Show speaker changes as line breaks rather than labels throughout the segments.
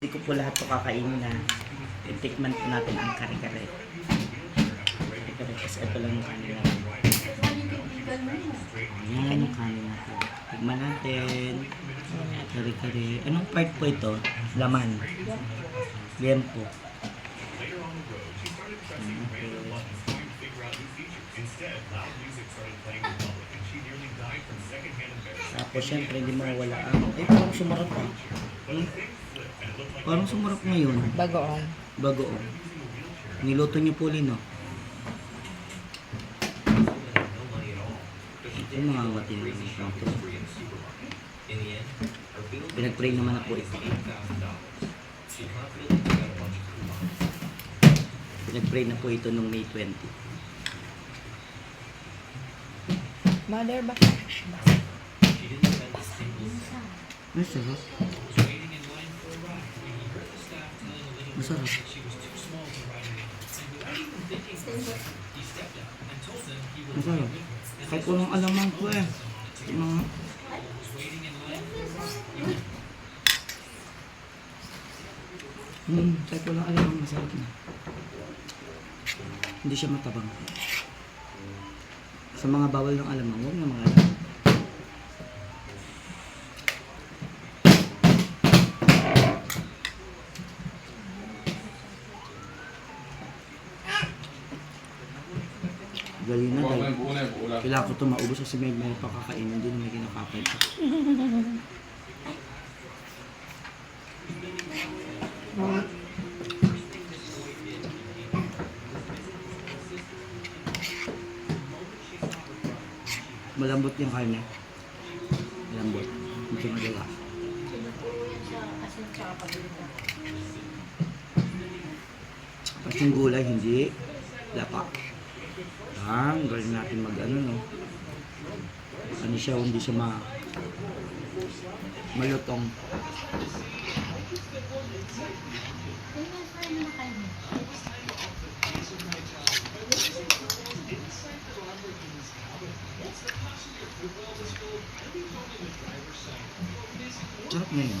Hindi ko po lahat po kakainin na titikman po natin ang kare-kare. Kare-kare kasi ito lang yung kanin natin. Ayan yung kanin natin. Tikman natin. Kare-kare. Anong part po ito? Laman. Ayan, okay. Tapos syempre hindi mawala ang... Ay, parang sumarap pa. Hmm? Parang sumarap ngayon.
Bagoong.
Bagoong. Niluto niyo po Lino. Ito mga ngati na. Pinag-pray naman na po ito. Pinag-pray na po ito nung May 20.
Mother ba?
Masarap. Masarap. Masarap. Kahit walang alaman ko eh. Mga... Hmm, kahit walang alaman, masarap na. Hindi siya matabang. Sa mga bawal ng alaman, huwag na mga alaman. Galing na, galing. Kailangan ko ito maubos kasi may mga pakakainin din may kinakapay pa. Malambot yung karne. Malambot. Hindi magawa. Tapos yung gulay, hindi. Lapa. Ang galing natin mag ano no. Ano siya, hindi siya ma malutong. Sarap na yun.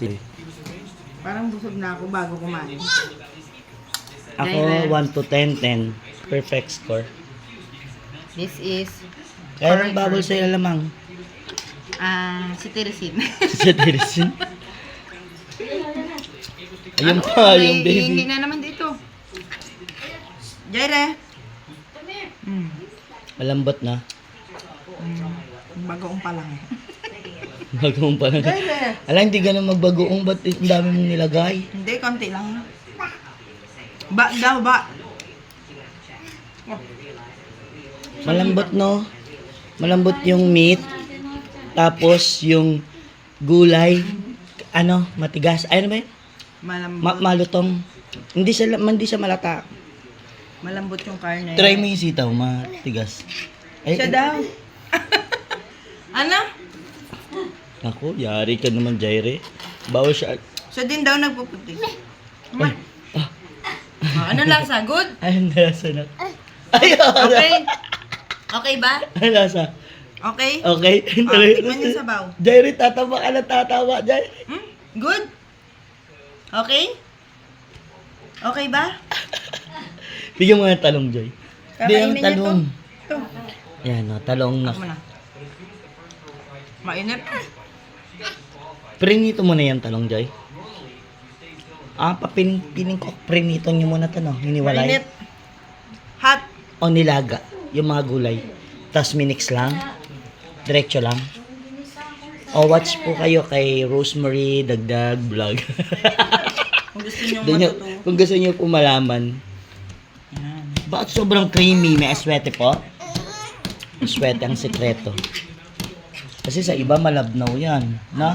Si
Parang busog na ako bago kumain.
Ako, 1 to 10, 10. Perfect score.
This is
Kaya nang bawal sa lamang.
ah si Teresin.
Sa Tirisin. Ayun pa, yung
Hindi
baby.
na naman dito. Jaire. Hmm.
Malambot na.
Hmm. Bagoong pa lang eh.
Bagoong pa lang.
Jaire.
Ala, hindi ganun magbagoong. Ba't ang dami mong nilagay?
Hindi, konti lang. Ba daw, ba.
Malambot, no? Malambot yung meat. Tapos, yung gulay. Ano, matigas. Ay, ano ba yun?
Malambot.
Ma- malutong. Hindi siya, hindi siya malata.
malambot yung karne.
Try mo yung sitaw, matigas. Ay,
Siya daw. ano?
Ako, yari ka naman, Jaire. Bawal siya.
Siya din daw nagpuputi. Ma.
Ay, ah,
Oh, ano lasa? Good?
ay, ang lasa na. Ay,
Okay? Okay ba?
Ay, lasa.
Okay?
Okay?
Oh, tikman yung sabaw.
Jaire, tatawa ka na tatawa, Jaire.
Hmm? Good? Okay? Okay ba?
Bigyan mo ng talong, Joy. Yung
niyo
talong.
to. Ito.
Yan, no, talong na.
Ako na. Mainit.
Prinito mo na yan, talong, Joy. Ah, papin, piling ko, prinito nyo muna to, no? Hiniwalay.
Mainit. Hot.
O nilaga, yung mga gulay. Tapos minix lang. Diretso lang. O watch po kayo kay Rosemary Dagdag Vlog.
Kung gusto nyo
Doon nyo-
matuto.
kung gusto niyo po malaman.
Yan.
Bakit sobrang creamy? May aswete po? Aswete ang sekreto. Kasi sa iba malabnaw yan. Na?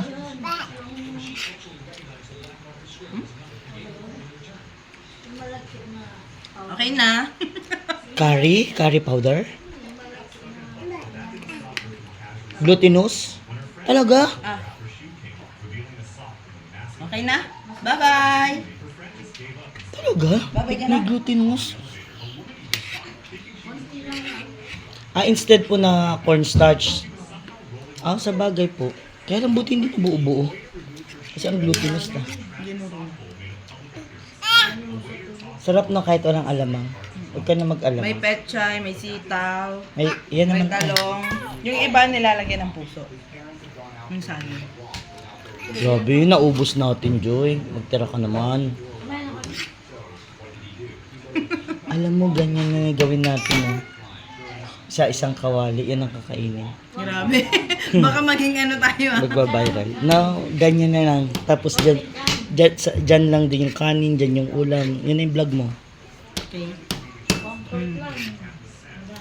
Okay na.
Curry? Curry powder? Glutinous? Talaga?
ah. Okay na? Bye-bye!
Talaga?
Babay ka
May glutinous. Ah, instead po na cornstarch. Ah, sa bagay po. Kaya lang buti hindi na buo-buo. Kasi ang glutinous na. Sarap na kahit walang alamang. Huwag ka na
May
mag-alamang.
petchay, may sitaw,
May, yan
may
naman.
talong. Yung iba nilalagyan ng puso. Yung saging.
Grabe, naubos natin, Joy. Magtira ka naman. Alam mo, ganyan na gawin natin, oh. Sa isang kawali, yan ang kakainin.
Grabe. Baka maging ano tayo ah.
Magbabiral. No, ganyan na lang. Tapos dyan, dyan, sa, dyan lang din yung kanin, dyan yung ulam. Yun na yung vlog mo.
Okay. Mm.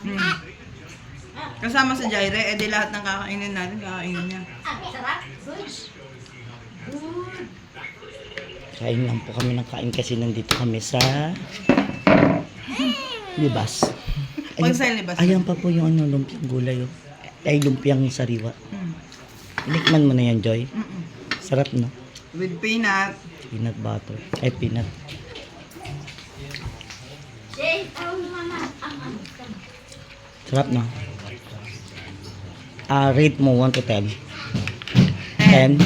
Mm. Kasama sa Jaire, eh di lahat ng kakainin natin, kakainin niya.
Kain lang po kami ng kain kasi nandito kami sa libas.
Pag sa libas.
Ayan pa po yung ano, lumpiang gulay. Oh. Ay, lumpiang sariwa.
Mm.
Inikman mo na yan, Joy.
Mm-mm.
Sarap, no?
With peanut.
Peanut butter. Ay, peanut. Sarap, no? Ah, rate mo 1 to 10. 10.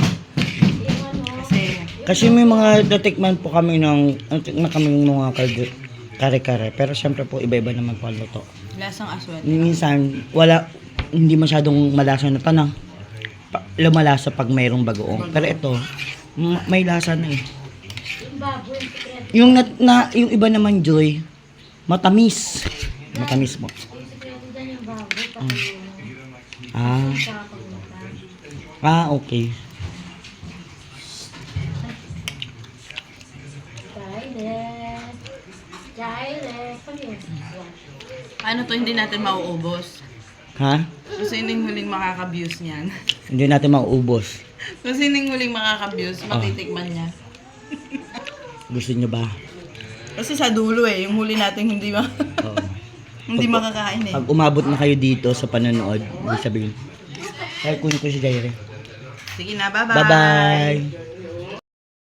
Kasi,
Kasi may mga natikman po kami ng na kami ng mga kare- kare-kare. Pero syempre po iba-iba naman po ang luto.
lasang aswet.
Minsan wala hindi masyadong malasa na tanang. Pa, lumalasa pag mayroong bagoong. Pero ito may lasa na eh. Yung na, na yung iba naman joy matamis. Matamis mo. Ah. Ah, okay.
Ano to, hindi natin mauubos.
Ha?
Kung sino yung huling makaka-views niyan.
Hindi natin mauubos.
Kung sino yung huling makaka-views, matitikman niya.
Gusto nyo ba?
Kasi sa dulo eh, yung huli natin hindi ma
Oo.
hindi makakain eh.
Pag umabot na kayo dito sa panonood, ibig sabihin, ay kunin ko si Jaire.
Sige na, bye-bye.
Bye-bye!